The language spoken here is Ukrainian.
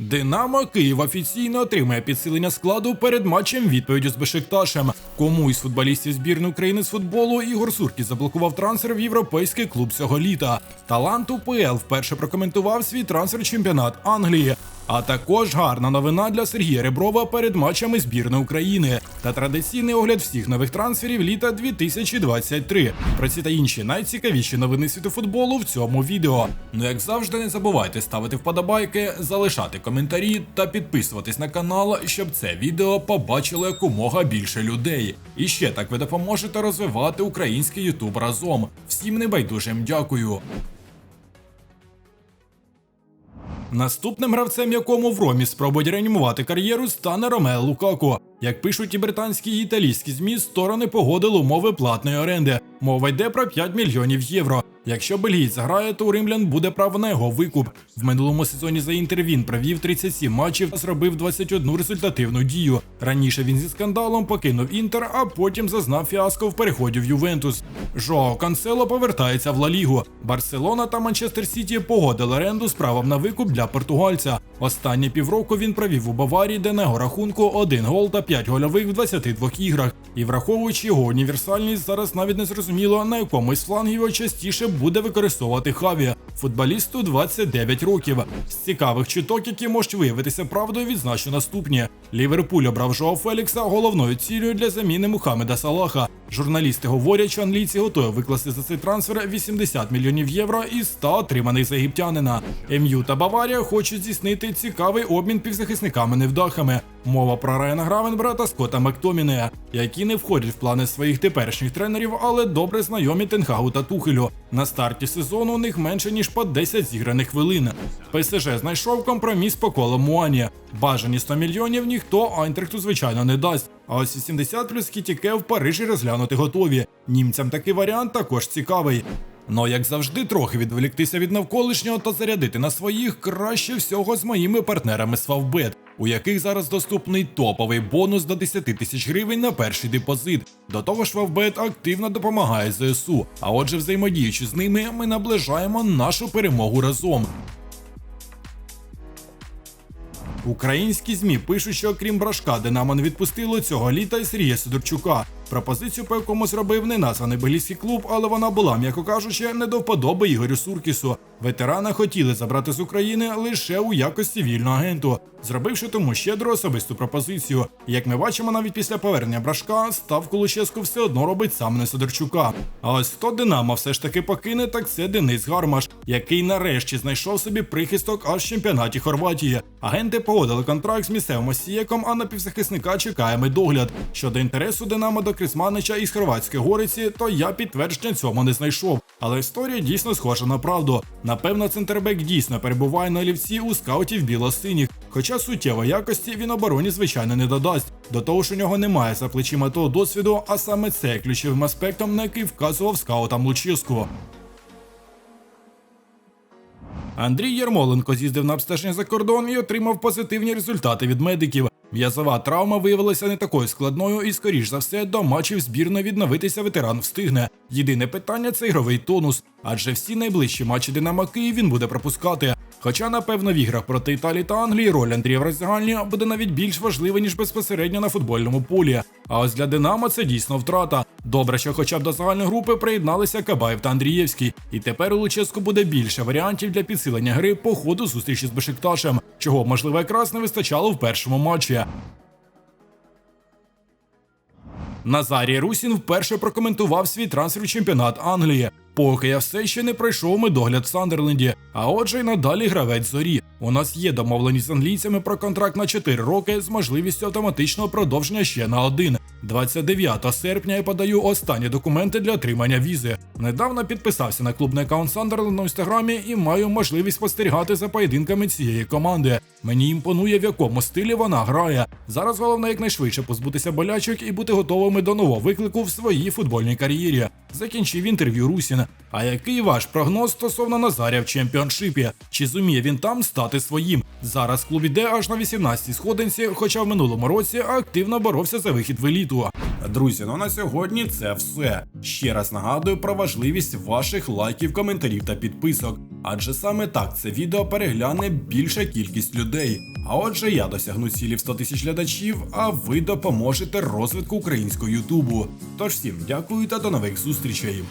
Динамо Київ офіційно отримає підсилення складу перед матчем відповіддю з Бешикташем. Кому із футболістів збірної України з футболу Ігор Суркіс заблокував трансфер в європейський клуб цього літа. Талант УПЛ вперше прокоментував свій трансфер чемпіонат Англії. А також гарна новина для Сергія Реброва перед матчами збірної України та традиційний огляд всіх нових трансферів літа 2023. Про ці та інші найцікавіші новини світу футболу в цьому відео. Ну як завжди, не забувайте ставити вподобайки, залишати коментарі та підписуватись на канал, щоб це відео побачило якомога більше людей. І ще так ви допоможете розвивати український Ютуб разом. Всім небайдужим дякую. Наступним гравцем, якому в Ромі спробують реанімувати кар'єру, стане Ромео Лукако. Як пишуть і британські і італійські змі, сторони погодили умови платної оренди. Мова йде про 5 мільйонів євро. Якщо бельгійць грає, то у римлян буде право на його викуп. В минулому сезоні за інтер він провів 37 матчів та зробив 21 результативну дію. Раніше він зі скандалом покинув інтер, а потім зазнав фіаско в переході в Ювентус. Жоао Кансело повертається в Ла Лігу. Барселона та Манчестер Сіті погодили оренду з правом на викуп для португальця. Останні півроку він провів у Баварії, де на його рахунку один гол та 5 гольових в 22 іграх. І враховуючи його універсальність, зараз навіть не зрозуміло, на якому із його частіше буде використовувати Хаві. Футболісту 29 років. З цікавих чуток, які можуть виявитися правдою, відзначу наступні. Ліверпуль обрав Жоа Фелікса головною цілею для заміни Мухаммеда Салаха. Журналісти говорять, що англійці готові викласти за цей трансфер 80 мільйонів євро із 100 отриманих з єгиптянина. МЮ та Баварія хочуть здійснити цікавий обмін півзахисниками-невдахами. Мова про Райана Гравенбера та Скотта Мактомінея, які не входять в плани своїх теперішніх тренерів, але добре знайомі Тенхагу та Тухелю. На старті сезону у них менше ніж по 10 зіграних хвилин. ПСЖ знайшов компроміс по колу Муані. Бажані 100 мільйонів ніхто Айнтрехту, звичайно, не дасть. А ось 80 плюс Кітіке в Парижі розглянути готові. Німцям такий варіант також цікавий. Но, як завжди, трохи відволіктися від навколишнього та зарядити на своїх краще всього з моїми партнерами з Favbet, у яких зараз доступний топовий бонус до 10 тисяч гривень на перший депозит. До того ж, Вавбет активно допомагає ЗСУ. А отже, взаємодіючи з ними, ми наближаємо нашу перемогу разом. Українські змі пишуть, що окрім брашка, Динамон відпустило цього літа Сергія Сидорчука. Пропозицію, по якому зробив неназваний белгійський клуб, але вона була, м'яко кажучи, не до вподоби Ігорю Суркісу. Ветерана хотіли забрати з України лише у якості вільного агенту, зробивши тому щедру особисту пропозицію. Як ми бачимо, навіть після повернення брашка ставку Луческу все одно робить сам не Сидорчука. А ось хто Динамо все ж таки покине, так це Денис Гармаш, який нарешті знайшов собі прихисток аж в чемпіонаті Хорватії. Агенти погодили контракт з місцевим осієком, а на півзахисника чекаємо догляд. Щодо інтересу Динамо до Крисманича із Хорватської гориці, то я підтвердження цьому не знайшов. Але історія дійсно схожа на правду. Напевно, центрбек дійсно перебуває на олівці у скаутів біло-синіх, хоча суттєвої якості він обороні, звичайно, не додасть. До того ж, у нього немає за плечима того досвіду, а саме це ключовим аспектом, на який вказував скаутам Лучиску. Андрій Ярмоленко з'їздив на обстеження за кордон і отримав позитивні результати від медиків. М'язова травма виявилася не такою складною, і, скоріш за все, до матчів збірної відновитися ветеран встигне. Єдине питання це ігровий тонус, адже всі найближчі матчі Динамо Київ він буде пропускати. Хоча, напевно, в іграх проти Італії та Англії роль Андрія в роздягальні буде навіть більш важлива, ніж безпосередньо на футбольному полі. А ось для Динамо це дійсно втрата. Добре, що хоча б до загальної групи приєдналися Кабаєв та Андрієвський, і тепер у Луческу буде більше варіантів для підсилення гри по ходу зустрічі з Бешикташем, чого можливо якраз не вистачало в першому матчі. Назарій Русін вперше прокоментував свій трансфер в чемпіонат Англії. Поки я все ще не пройшов медогляд в Сандерленді, а отже й надалі гравець зорі. У нас є домовленість з англійцями про контракт на 4 роки з можливістю автоматичного продовження ще на один. 29 серпня я подаю останні документи для отримання візи. Недавно підписався на клубний аккаунт Сандерленд у інстаграмі і маю можливість спостерігати за поєдинками цієї команди. Мені імпонує, в якому стилі вона грає. Зараз головне якнайшвидше позбутися болячок і бути готовими до нового виклику в своїй футбольній кар'єрі. Закінчив інтерв'ю Русін. А який ваш прогноз стосовно Назаря в чемпіоншипі? Чи зуміє він там стати своїм? Зараз клуб іде аж на 18-й сходинці, хоча в минулому році активно боровся за вихід в еліту. Друзі, ну на сьогодні це все. Ще раз нагадую про важливість ваших лайків, коментарів та підписок. Адже саме так це відео перегляне більша кількість людей. А отже, я досягну цілів в 100 тисяч глядачів, а ви допоможете розвитку українського Ютубу. Тож всім дякую та до нових зустрічей.